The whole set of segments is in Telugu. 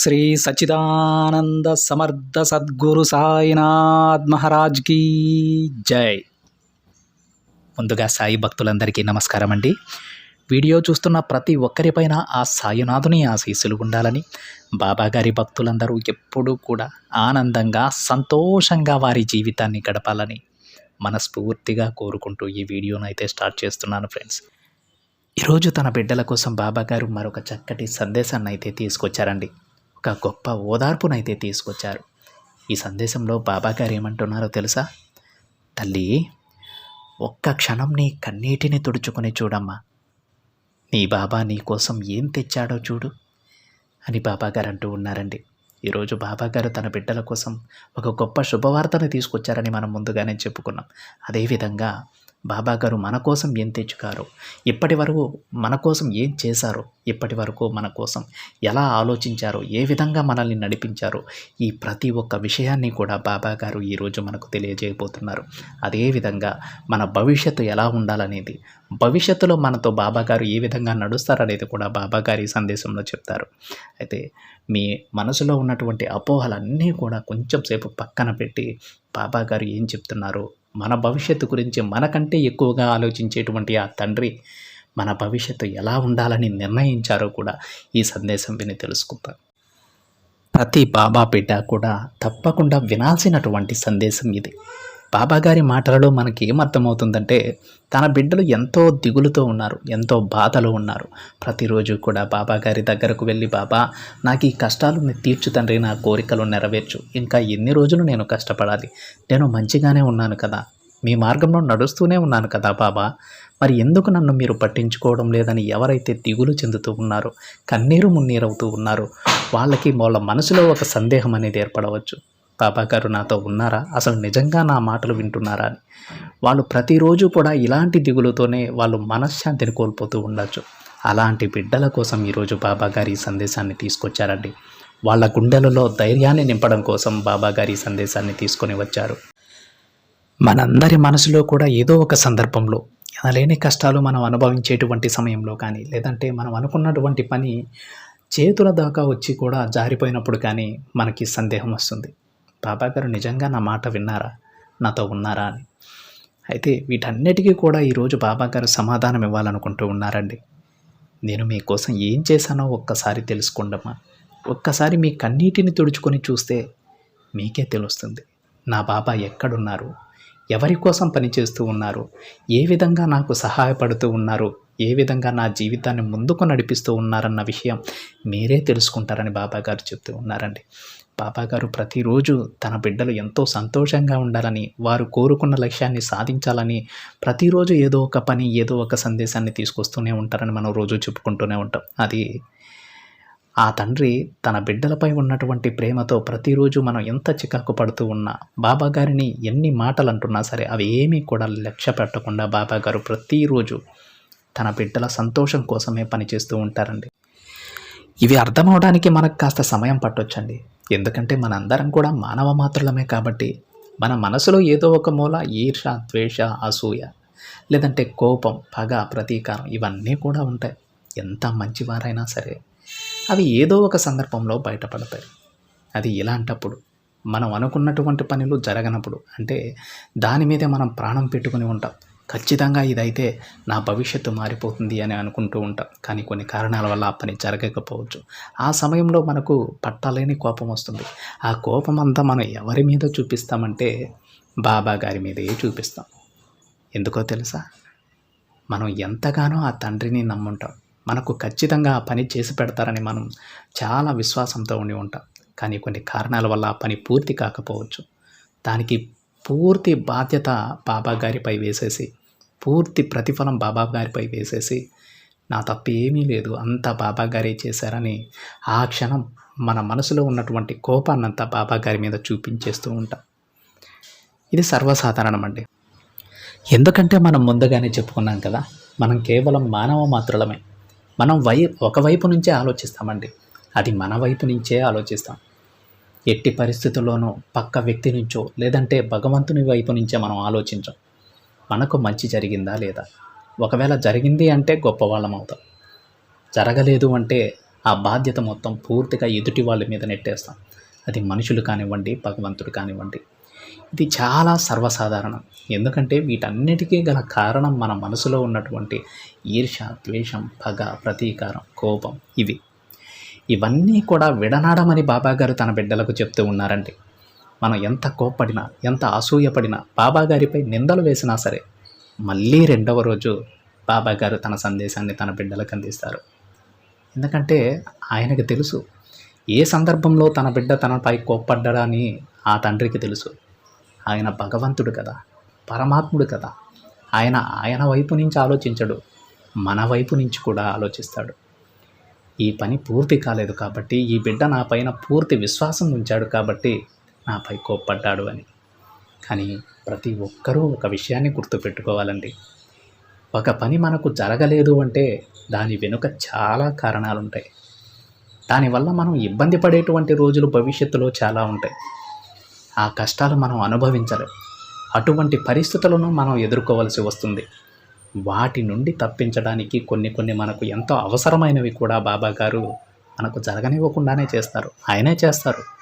శ్రీ సచిదానంద సమర్థ సద్గురు సాయినాథ్ మహారాజ్ కీ జై. ముందుగా సాయి భక్తులందరికీ నమస్కారం అండి. వీడియో చూస్తున్న ప్రతి ఒక్కరిపైన ఆ సాయినాథుని ఆశీస్సులు ఉండాలని బాబాగారి భక్తులందరూ ఎప్పుడూ కూడా ఆనందంగా సంతోషంగా వారి జీవితాన్ని గడపాలని మనస్ఫూర్తిగా కోరుకుంటూ ఈ వీడియోను అయితే స్టార్ట్ చేస్తున్నాను ఫ్రెండ్స్. ఈరోజు తన బిడ్డల కోసం బాబాగారు మరొక చక్కటి సందేశాన్ని అయితే తీసుకొచ్చారండి. ఒక గొప్ప ఓదార్పునైతే తీసుకొచ్చారు. ఈ సందేశంలో బాబాగారు ఏమంటున్నారో తెలుసా? తల్లి ఒక్క క్షణం నీ కన్నీటిని తుడుచుకొని చూడమ్మా. నీ బాబా నీ కోసం ఏం తెచ్చాడో చూడు అని బాబాగారు అంటూ ఉన్నారండి. ఈరోజు బాబాగారు తన బిడ్డల కోసం ఒక గొప్ప శుభవార్తను తీసుకొచ్చారని మనం ముందుగానే చెప్పుకున్నాం. అదేవిధంగా బాబాగారు మన కోసం ఏం తెచ్చుకారు? ఇప్పటి వరకు మన కోసం ఏం చేశారు? ఇప్పటి వరకు మన కోసం ఎలా ఆలోచించారో? ఏ విధంగా మనల్ని నడిపించారో? ఈ ప్రతి ఒక్క విషయాన్ని కూడా బాబాగారు ఈరోజు మనకు తెలియజేయబోతున్నారు. అదేవిధంగా మన భవిష్యత్తు ఎలా ఉండాలనేది భవిష్యత్తులో మనతో బాబాగారు ఏ విధంగా నడుస్తారనేది కూడా బాబాగారి సందేశంలో చెప్తారు. అయితే మీ మనసులో ఉన్నటువంటి అపోహలన్నీ కూడా కొంచెం సేపు పక్కన పెట్టి బాబాగారు ఏం చెప్తున్నారో? మన భవిష్యత్తు గురించి మనకంటే ఎక్కువగా ఆలోచించేటువంటి ఆ తండ్రి మన భవిష్యత్తు ఎలా ఉండాలని నిర్ణయించారో కూడా ఈ సందేశం విని తెలుసుకుంటాం ప్రతి బాబా బిడ్డ కూడా తప్పకుండా వినాల్సినటువంటి సందేశం ఇది. బాబాగారి మాటలలో మనకి ఏమర్థమవుతుందంటే తన బిడ్డలు ఎంతో దిగులుతో ఉన్నారు ఎంతో బాధలో ఉన్నారు. ప్రతిరోజు కూడా బాబాగారి దగ్గరకు వెళ్ళి బాబా నాకు ఈ కష్టాలు తీర్చు తండ్రి నా కోరికలు నెరవేర్చు. ఇంకా ఎన్ని రోజులు నేను కష్టపడాలి? నేను మంచిగానే ఉన్నాను కదా. మీ మార్గంలో నడుస్తూనే ఉన్నాను కదా బాబా. మరి ఎందుకు నన్ను మీరు పట్టించుకోవడం లేదని ఎవరైతే దిగులు చెందుతూ ఉన్నారో కన్నీరు మున్నీరవుతూ ఉన్నారో వాళ్ళకి వాళ్ళ మనసులో ఒక సందేహం అనేది ఏర్పడవచ్చు. బాబా గారు నాతో ఉన్నారా? అసలు నిజంగా నా మాటలు వింటున్నారా అని. వాళ్ళు ప్రతిరోజు కూడా ఇలాంటి దిగులుతోనే వాళ్ళు మనశ్శాంతిని కోల్పోతూ ఉండొచ్చు. అలాంటి బిడ్డల కోసం ఈరోజు బాబా గారి ఈ సందేశాన్ని తీసుకొచ్చారండి. వాళ్ళ గుండెలలో ధైర్యాన్ని నింపడం కోసం బాబా గారి ఈ సందేశాన్ని తీసుకొని వచ్చారు. మనందరి మనసులో కూడా ఏదో ఒక సందర్భంలో లేని కష్టాలు మనం అనుభవించేటువంటి సమయంలో కానీ లేదంటే మనం అనుకున్నటువంటి పని చేతుల దాకా వచ్చి కూడా జారిపోయినప్పుడు కానీ మనకి సందేహం వస్తుంది. బాబా గారు నిజంగా నా మాట విన్నారా? నాతో ఉన్నారా అని. అయితే వీటన్నిటికీ కూడా ఈరోజు బాబా గారు సమాధానం ఇవ్వాలనుకుంటూ ఉన్నారండి. నేను మీకోసం ఏం చేశానో ఒక్కసారి తెలుసుకోండమ్మా. ఒక్కసారి మీ కన్నీటిని తుడుచుకొని చూస్తే మీకే తెలుస్తుంది. నా బాబా ఎక్కడున్నారు? ఎవరి కోసం పనిచేస్తూ ఉన్నారు? ఏ విధంగా నాకు సహాయపడుతూ ఉన్నారు? ఏ విధంగా నా జీవితాన్ని ముందుకు నడిపిస్తూ ఉన్నారన్న విషయం మీరే తెలుసుకుంటారని బాబా గారు చెప్తూ ఉన్నారండి. బాబాగారు ప్రతిరోజు తన బిడ్డలు ఎంతో సంతోషంగా ఉండాలని వారు కోరుకున్న లక్ష్యాన్ని సాధించాలని ప్రతిరోజు ఏదో ఒక పని ఏదో ఒక సందేశాన్ని తీసుకొస్తూనే ఉంటారని మనం రోజు చెప్పుకుంటూనే ఉంటాం. అది ఆ తండ్రి తన బిడ్డలపై ఉన్నటువంటి ప్రేమతో ప్రతిరోజు మనం ఎంత చికాకు పడుతూ ఉన్నా బాబాగారిని ఎన్ని మాటలు అంటున్నా సరే అవి ఏమీ కూడా లక్ష్య పెట్టకుండా బాబాగారు ప్రతిరోజు తన బిడ్డల సంతోషం కోసమే పనిచేస్తూ ఉంటారండి. ఇవి అర్థమవడానికి మనకు కాస్త సమయం పట్టొచ్చండి. ఎందుకంటే మనందరం కూడా మానవ మాత్రులమే కాబట్టి మన మనసులో ఏదో ఒక మూల ఈర్ష ద్వేష అసూయ లేదంటే కోపం పగ ప్రతీకారం ఇవన్నీ కూడా ఉంటాయి. ఎంత మంచివారైనా సరే అవి ఏదో ఒక సందర్భంలో బయటపడతాయి. అది ఇలాంటప్పుడు మనం అనుకున్నటువంటి పనులు జరగనప్పుడు అంటే దాని మీదే మనం ప్రాణం పెట్టుకుని ఉంటాం. ఖచ్చితంగా ఇదైతే నా భవిష్యత్తు మారిపోతుంది అని అనుకుంటూ ఉంటాం. కానీ కొన్ని కారణాల వల్ల ఆ పని జరగకపోవచ్చు. ఆ సమయంలో మనకు పట్టలేని కోపం వస్తుంది. ఆ కోపం అంతా మనం ఎవరి మీద చూపిస్తామంటే బాబా గారి మీదే చూపిస్తాం. ఎందుకో తెలుసా? మనం ఎంతగానో ఆ తండ్రిని నమ్ముంటాం. మనకు ఖచ్చితంగా ఆ పని చేసి పెడతారని మనం చాలా విశ్వాసంతో ఉండి ఉంటాం. కానీ కొన్ని కారణాల వల్ల ఆ పని పూర్తి కాకపోవచ్చు. దానికి పూర్తి బాధ్యత బాబా గారిపై వేసేసి పూర్తి ప్రతిఫలం బాబా గారిపై వేసేసి నా తప్పు ఏమీ లేదు అంతా బాబా గారే చేశారని ఆ క్షణం మన మనసులో ఉన్నటువంటి కోపాన్నంతా బాబా గారి మీద చూపించేస్తూ ఉంటాం. ఇది సర్వసాధారణం అండి ఎందుకంటే మనం ముందుగానే చెప్పుకున్నాం కదా మనం కేవలం మానవ మాత్రలమే. మనం వై ఒకవైపు నుంచే ఆలోచిస్తామండి. అది మన వైపు నుంచే ఆలోచిస్తాం. ఎట్టి పరిస్థితుల్లోనూ పక్క వ్యక్తి నుంచో లేదంటే భగవంతుని వైపు నుంచే మనం ఆలోచించాం. మనకు మంచి జరిగిందా లేదా? ఒకవేళ జరిగింది అంటే గొప్పవాళ్ళం అవుతాం. జరగలేదు అంటే ఆ బాధ్యత మొత్తం పూర్తిగా ఎదుటి వాళ్ళ మీద నెట్టేస్తాం. అది మనుషులు కానివ్వండి భగవంతుడు కానివ్వండి. ఇది చాలా సర్వసాధారణం. ఎందుకంటే వీటన్నిటికీ గల కారణం మన మనసులో ఉన్నటువంటి ఈర్ష ద్వేషం పగ ప్రతీకారం కోపం ఇవి. ఇవన్నీ కూడా విడనాడమని బాబాగారు తన బిడ్డలకు చెప్తూ ఉన్నారండి. మనం ఎంత కోప్పడినా ఎంత అసూయపడినా బాబాగారిపై నిందలు వేసినా సరే మళ్ళీ రెండవ రోజు బాబాగారు తన సందేశాన్ని తన బిడ్డలకు అందిస్తారు. ఎందుకంటే ఆయనకు తెలుసు ఏ సందర్భంలో తన బిడ్డ తనపై కోప్పడ్డడని ఆ తండ్రికి తెలుసు. ఆయన భగవంతుడు కదా పరమాత్ముడు కదా. ఆయన ఆయన వైపు నుంచి ఆలోచించడు మన వైపు నుంచి కూడా ఆలోచిస్తాడు. ఈ పని పూర్తి కాలేదు కాబట్టి ఈ బిడ్డ నా పైన పూర్తి విశ్వాసం ఉంచాడు కాబట్టి నాపై కోప్పడ్డాడు అని. కానీ ప్రతి ఒక్కరూ ఒక విషయాన్ని గుర్తుపెట్టుకోవాలండి. ఒక పని మనకు జరగలేదు అంటే దాని వెనుక చాలా కారణాలు ఉంటాయి దానివల్ల మనం ఇబ్బంది పడేటువంటి రోజులు భవిష్యత్తులో చాలా ఉంటాయి. ఆ కష్టాలు మనం అనుభవించలేం. అటువంటి పరిస్థితులను మనం ఎదుర్కోవలసి వస్తుంది. వాటి నుండి తప్పించడానికి కొన్ని కొన్ని మనకు ఎంతో అవసరమైనవి కూడా బాబా గారు మనకు జరగనివ్వకుండానే చేస్తారు. ఆయనే చేస్తారు.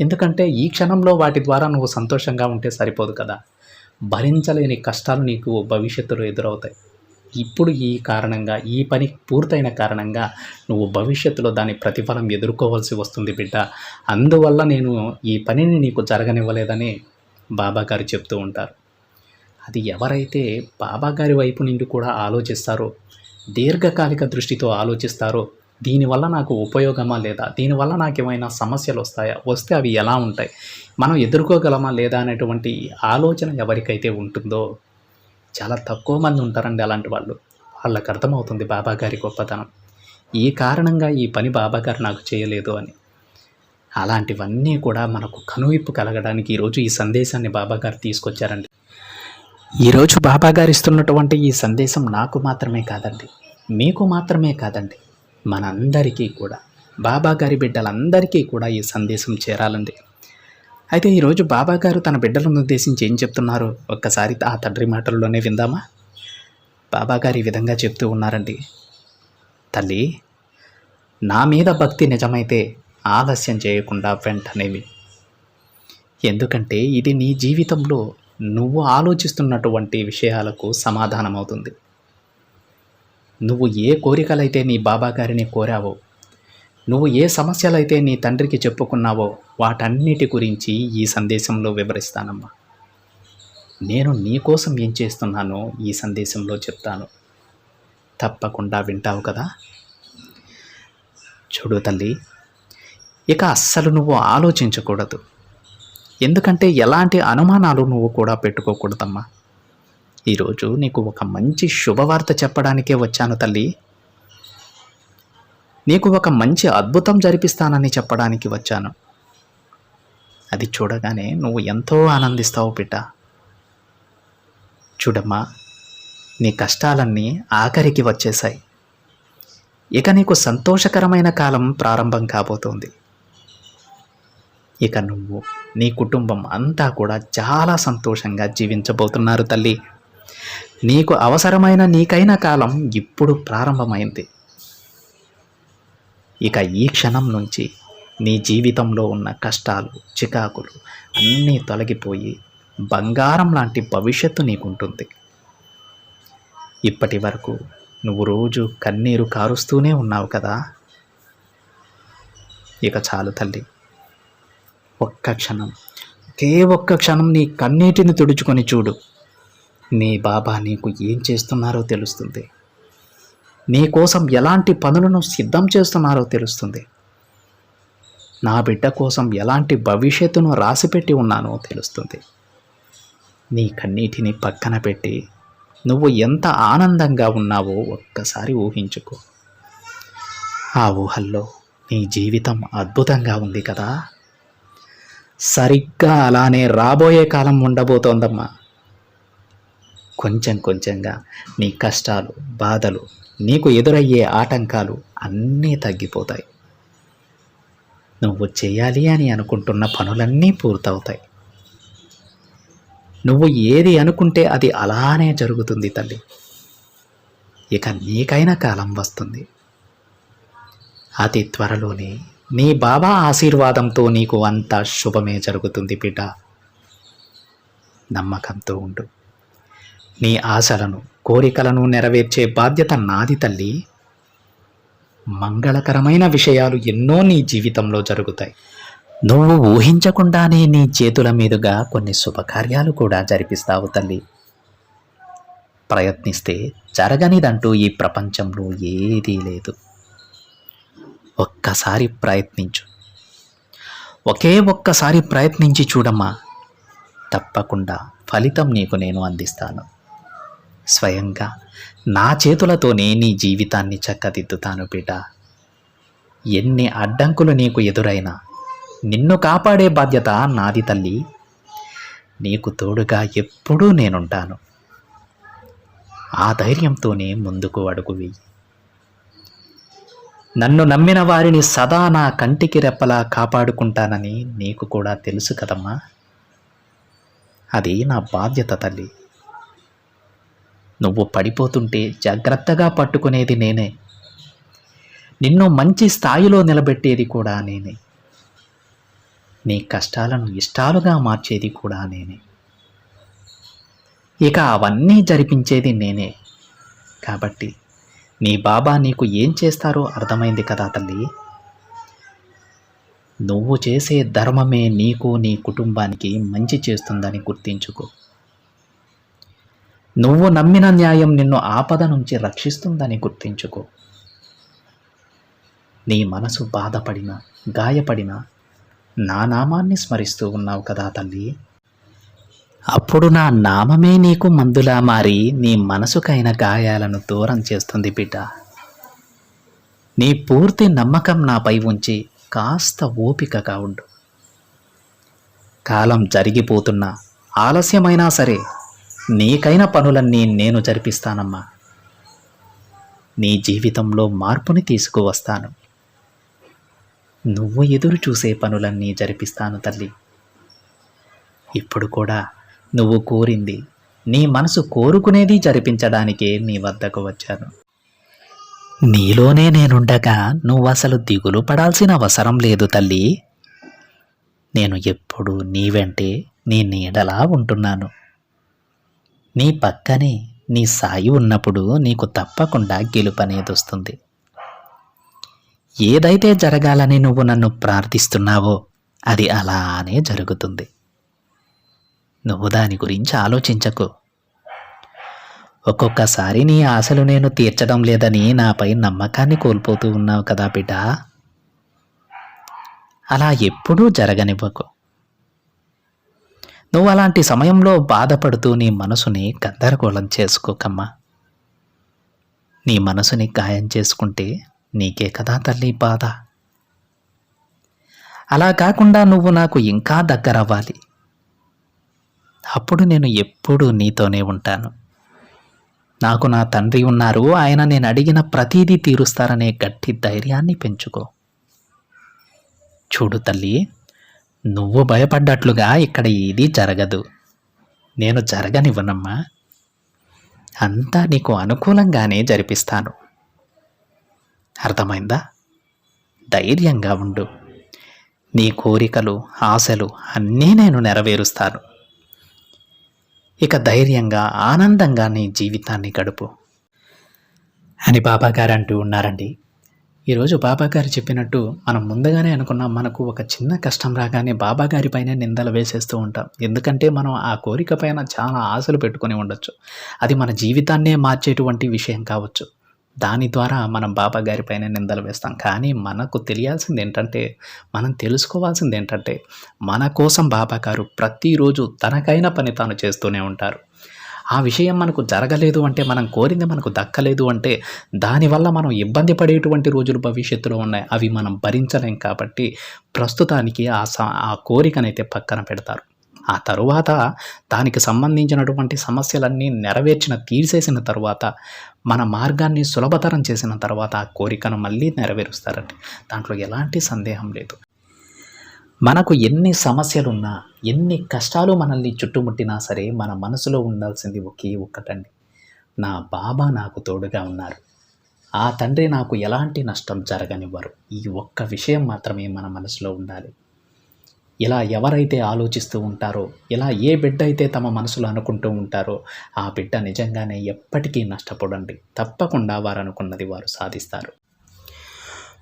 ఎందుకంటే ఈ క్షణంలో వాటి ద్వారా నువ్వు సంతోషంగా ఉంటే సరిపోదు కదా. భరించలేని కష్టాలు నీకు భవిష్యత్తులో ఎదురవుతాయి. ఇప్పుడు ఈ కారణంగా ఈ పని పూర్తయిన కారణంగా నువ్వు భవిష్యత్తులో దాని ప్రతిఫలం ఎదుర్కోవాల్సి వస్తుంది బిడ్డ. అందువల్ల నేను ఈ పనిని నీకు జరగనివ్వలేదని బాబా గారు చెప్తూ ఉంటారు. అది ఎవరైతే బాబా గారి వైపు నుండి కూడా ఆలోచిస్తారో దీర్ఘకాలిక దృష్టితో ఆలోచిస్తారో దీనివల్ల నాకు ఉపయోగమా లేదా? దీనివల్ల నాకు ఏమైనా సమస్యలు వస్తాయా? వస్తే అవి ఎలా ఉంటాయి? మనం ఎదుర్కోగలమా లేదా అనేటువంటి ఆలోచన ఎవరికైతే ఉంటుందో చాలా తక్కువ మంది ఉంటారండి అలాంటి వాళ్ళు. వాళ్ళకి అర్థమవుతుంది బాబా గారి గొప్పతనం. ఈ కారణంగా ఈ పని బాబా గారు నాకు చేయలేదు అని. అలాంటివన్నీ కూడా మనకు కనువిప్పు కలగడానికి ఈరోజు ఈ సందేశాన్ని బాబా గారు తీసుకొచ్చారండి. ఈరోజు బాబా గారు ఇస్తున్నటువంటి ఈ సందేశం నాకు మాత్రమే కాదండి. మీకు మాత్రమే కాదండి. మనందరికీ కూడా బాబా గారి బిడ్డలందరికీ కూడా ఈ సందేశం చేరాలండి. అయితే ఈరోజు బాబా గారు తన బిడ్డలను ఉద్దేశించి ఏం చెప్తున్నారు? ఒక్కసారి ఆ తండ్రి మాటల్లోనే విందామా? బాబా గారు ఈ విధంగా చెప్తూ ఉన్నారండి. తల్లి నా మీద భక్తి నిజమైతే ఆలస్యం చేయకుండా వెంటనేవి ఎందుకంటే ఇది నీ జీవితంలో నువ్వు ఆలోచిస్తున్నటువంటి విషయాలకు సమాధానం అవుతుంది నువ్వు ఏ కోరికలైతే నీ బాబా గారిని కోరావో నువ్వు ఏ సమస్యలైతే నీ తండ్రికి చెప్పుకున్నావో వాటన్నిటి గురించి ఈ సందేశంలో వివరిస్తానమ్మా. నేను నీ కోసం ఏం చేస్తున్నానో ఈ సందేశంలో చెప్తాను. తప్పకుండా వింటావు కదా? చూడు తల్లి ఇక అస్సలు నువ్వు ఆలోచించకూడదు. ఎందుకంటే ఎలాంటి అనుమానాలు నువ్వు కూడా పెట్టుకోకూడదమ్మా. ఈరోజు నీకు ఒక మంచి శుభవార్త చెప్పడానికే వచ్చాను తల్లి. నీకు ఒక మంచి అద్భుతం జరిపిస్తానని చెప్పడానికి వచ్చాను. అది చూడగానే నువ్వు ఎంతో ఆనందిస్తావు బిడ్డ చూడమ్మా నీ కష్టాలన్నీ ఆఖరికి వచ్చేశాయి. ఇక నీకు సంతోషకరమైన కాలం ప్రారంభం కాబోతోంది. ఇక నువ్వు నీ కుటుంబం అంతా కూడా చాలా సంతోషంగా జీవించబోతున్నారు తల్లి. నీకు అవసరమైన నీకైన కాలం ఇప్పుడు ప్రారంభమైంది. ఇక ఈ క్షణం నుంచి నీ జీవితంలో ఉన్న కష్టాలు చికాకులు అన్నీ తొలగిపోయి బంగారం లాంటి భవిష్యత్తు నీకుంటుంది. ఇప్పటి వరకు నువ్వు రోజు కన్నీరు కారుస్తూనే ఉన్నావు కదా? ఇక చాలు తల్లి. ఒక్క క్షణం ఒకే ఒక్క క్షణం నీ కన్నీటిని తుడుచుకొని చూడు. నీ బాబా నీకు ఏం చేస్తున్నారో తెలుస్తుంది. నీ కోసం ఎలాంటి పనులను సిద్ధం చేస్తున్నారో తెలుస్తుంది. నా బిడ్డ కోసం ఎలాంటి భవిష్యత్తును రాసిపెట్టి ఉన్నానో తెలుస్తుంది. నీ కన్నీటిని పక్కన పెట్టి నువ్వు ఎంత ఆనందంగా ఉన్నావో ఒక్కసారి ఊహించుకో. ఆ ఊహల్లో నీ జీవితం అద్భుతంగా ఉంది కదా. సరిగ్గా అలానే రాబోయే కాలం ఉండబోతోందమ్మా. కొంచెం కొంచెంగా నీ కష్టాలు బాధలు నీకు ఎదురయ్యే ఆటంకాలు అన్నీ తగ్గిపోతాయి. నువ్వు చేయాలి అని అనుకుంటున్న పనులన్నీ పూర్తవుతాయి. నువ్వు ఏది అనుకుంటే అది అలానే జరుగుతుంది తల్లి. ఇక నీకైన కాలం వస్తుంది. అతి త్వరలోనే నీ బాబా ఆశీర్వాదంతో నీకు అంత శుభమే జరుగుతుంది బిడ్డ. నమ్మకంతో ఉండు. నీ ఆశలను కోరికలను నెరవేర్చే బాధ్యత నాది తల్లి. మంగళకరమైన విషయాలు ఎన్నో నీ జీవితంలో జరుగుతాయి. నువ్వు ఊహించకుండానే నీ చేతుల మీదుగా కొన్ని శుభకార్యాలు కూడా జరిపిస్తావు తల్లి. ప్రయత్నిస్తే జరగనిదంటూ ఈ ప్రపంచంలో ఏదీ లేదు. ఒక్కసారి ప్రయత్నించు. ఒకే ఒక్కసారి ప్రయత్నించి చూడమ్మా. తప్పకుండా ఫలితం నీకు నేను అందిస్తాను. స్వయంగా. నా చేతులతోనే నీ జీవితాన్ని చక్కదిద్దుతాను బిడ్డ. ఎన్ని అడ్డంకులు నీకు ఎదురైనా నిన్ను కాపాడే బాధ్యత నాది తల్లి. నీకు తోడుగా ఎప్పుడూ నేనుంటాను. ఆ ధైర్యంతోనే ముందుకు అడుగు వెయ్యి నన్ను నమ్మిన వారిని సదా నా కంటికి రెప్పలా కాపాడుకుంటానని నీకు కూడా తెలుసు కదమ్మా. అది నా బాధ్యత తల్లి. నువ్వు పడిపోతుంటే జాగ్రత్తగా పట్టుకునేది నేనే. నిన్ను మంచి స్థాయిలో నిలబెట్టేది కూడా నేనే. నీ కష్టాలను ఇష్టాలుగా మార్చేది కూడా నేనే. ఇక అవన్నీ జరిపించేది నేనే. కాబట్టి నీ బాబా నీకు ఏం చేస్తారో అర్థమైంది కదా తల్లి. నువ్వు చేసే ధర్మమే నీకు నీ కుటుంబానికి మంచి చేస్తుందని గుర్తించుకో. నువ్వు నమ్మిన న్యాయం నిన్ను ఆపద నుంచి రక్షిస్తుందని గుర్తించుకో. నీ మనసు బాధపడిన గాయపడిన నా నామాన్ని స్మరిస్తూ ఉన్నావు కదా తల్లి. అప్పుడు నా నామమే నీకు మందులా మారి నీ మనసుకైన గాయాలను దూరం చేస్తుంది బిడ్డ. నీ పూర్తి నమ్మకం నాపై ఉంచి కాస్త ఓపికగా ఉండు. కాలం జరిగిపోతున్నా ఆలస్యమైనా సరే నీకైన పనులన్నీ నేను జరిపిస్తానమ్మా. నీ జీవితంలో మార్పుని తీసుకువస్తాను. నువ్వు ఎదురు చూసే పనులన్నీ జరిపిస్తాను తల్లి. ఇప్పుడు కూడా నువ్వు కోరింది నీ మనసు కోరుకునేది జరిపించడానికే నీ వద్దకు వచ్చాను. నీలోనే నేనుండగా నువ్వు అసలు దిగులు పడాల్సిన అవసరం లేదు తల్లి. నేను ఎప్పుడు నీ వెంటే నీ నీడలా ఉంటున్నాను. నీ పక్కనే నీ సాయి ఉన్నప్పుడు నీకు తప్పకుండా గెలుపనేది వస్తుంది. ఏదైతే జరగాలని నువ్వు నన్ను ప్రార్థిస్తున్నావో అది అలానే జరుగుతుంది. నువ్వు దాని గురించి ఆలోచించకు. ఒక్కొక్కసారి నీ ఆశలు నేను తీర్చడం లేదని నాపై నమ్మకాన్ని కోల్పోతూ ఉన్నావు కదా బిడ్డ. అలా ఎప్పుడూ జరగనివ్వకు. నువ్వు అలాంటి సమయంలో బాధపడుతూ నీ మనసుని గందరగోళం చేసుకోకమ్మా. నీ మనసుని గాయం చేసుకుంటే నీకే కదా తల్లి బాధ. అలా కాకుండా నువ్వు నాకు ఇంకా దగ్గరవ్వాలి. అప్పుడు నేను ఎప్పుడూ నీతోనే ఉంటాను. నాకు నా తండ్రి ఉన్నారు ఆయన నేను అడిగిన ప్రతీదీ తీరుస్తారనే గట్టి ధైర్యాన్ని పెంచుకో. చూడు తల్లి నువ్వు భయపడ్డట్లుగా ఇక్కడ ఏదీ జరగదు. నేను జరగనివ్వనమ్మా. అంతా నీకు అనుకూలంగానే జరిపిస్తాను. అర్థమైందా? ధైర్యంగా ఉండు. నీ కోరికలు ఆశలు అన్నీ నేను నెరవేరుస్తాను. ఇక ధైర్యంగా ఆనందంగా నీ జీవితాన్ని గడుపు. అని బాబాగారు అంటూ ఉన్నారండి. ఈరోజు బాబాగారు చెప్పినట్టు మనం ముందుగానే అనుకున్నాం మనకు ఒక చిన్న కష్టం రాగానే బాబాగారి పైన నిందలు వేసేస్తూ ఉంటాం. ఎందుకంటే మనం ఆ కోరిక పైన చాలా ఆశలు పెట్టుకొని ఉండొచ్చు. అది మన జీవితాన్నే మార్చేటువంటి విషయం కావచ్చు. దాని ద్వారా మనం బాబాగారి పైన నిందలు వేస్తాం. కానీ మనకు తెలియాల్సింది ఏంటంటే మనం తెలుసుకోవాల్సింది ఏంటంటే మన కోసం బాబా గారు ప్రతిరోజు తనకైన పని తాను చేస్తూనే ఉంటారు. ఆ విషయం మనకు జరగలేదు అంటే మనం కోరింది మనకు దక్కలేదు అంటే దానివల్ల మనం ఇబ్బంది పడేటువంటి రోజులు భవిష్యత్తులో ఉన్నాయి. అవి మనం భరించలేం కాబట్టి ప్రస్తుతానికి ఆ స ఆ కోరికనైతే పక్కన పెడతారు. ఆ తరువాత దానికి సంబంధించినటువంటి సమస్యలన్నీ నెరవేర్చిన తీర్చేసిన తరువాత మన మార్గాన్ని సులభతరం చేసిన తర్వాత ఆ కోరికను మళ్ళీ నెరవేరుస్తారండి. దాంట్లో ఎలాంటి సందేహం లేదు. మనకు ఎన్ని సమస్యలున్నా ఎన్ని కష్టాలు మనల్ని చుట్టుముట్టినా సరే మన మనసులో ఉండాల్సింది ఒకే ఒక్కటండి. నా బాబా నాకు తోడుగా ఉన్నారు. ఆ తండ్రి నాకు ఎలాంటి నష్టం జరగనివ్వరు. ఈ ఒక్క విషయం మాత్రమే మన మనసులో ఉండాలి. ఇలా ఎవరైతే ఆలోచిస్తూ ఉంటారో ఇలా ఏ బిడ్డ అయితే తమ మనసులో అనుకుంటూ ఉంటారో ఆ బిడ్డ నిజంగానే ఎప్పటికీ నష్టపడండి. తప్పకుండా వారు అనుకున్నది వారు సాధిస్తారు.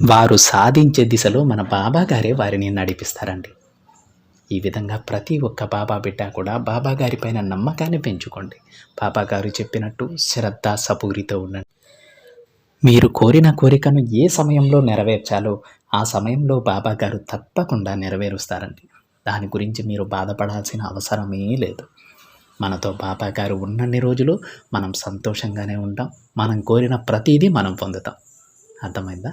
వారు సాధించే దిశలో మన బాబా గారే వారిని నడిపిస్తారండి. ఈ విధంగా ప్రతి ఒక్క బాబా బిడ్డ కూడా బాబా గారి పైన నమ్మకాన్ని పెంచుకోండి. బాబా గారు చెప్పినట్టు శ్రద్ధ సపూరితో ఉండండి. మీరు కోరిన కోరికను ఏ సమయంలో నెరవేర్చాలో ఆ సమయంలో బాబా గారు తప్పకుండా నెరవేరుస్తారండి. దాని గురించి మీరు బాధపడాల్సిన అవసరమే లేదు. మనతో బాబా గారు ఉన్నన్ని రోజులు మనం సంతోషంగానే ఉంటాం. మనం కోరిన ప్రతిదీ మనం పొందుతాం. అర్థమైందా?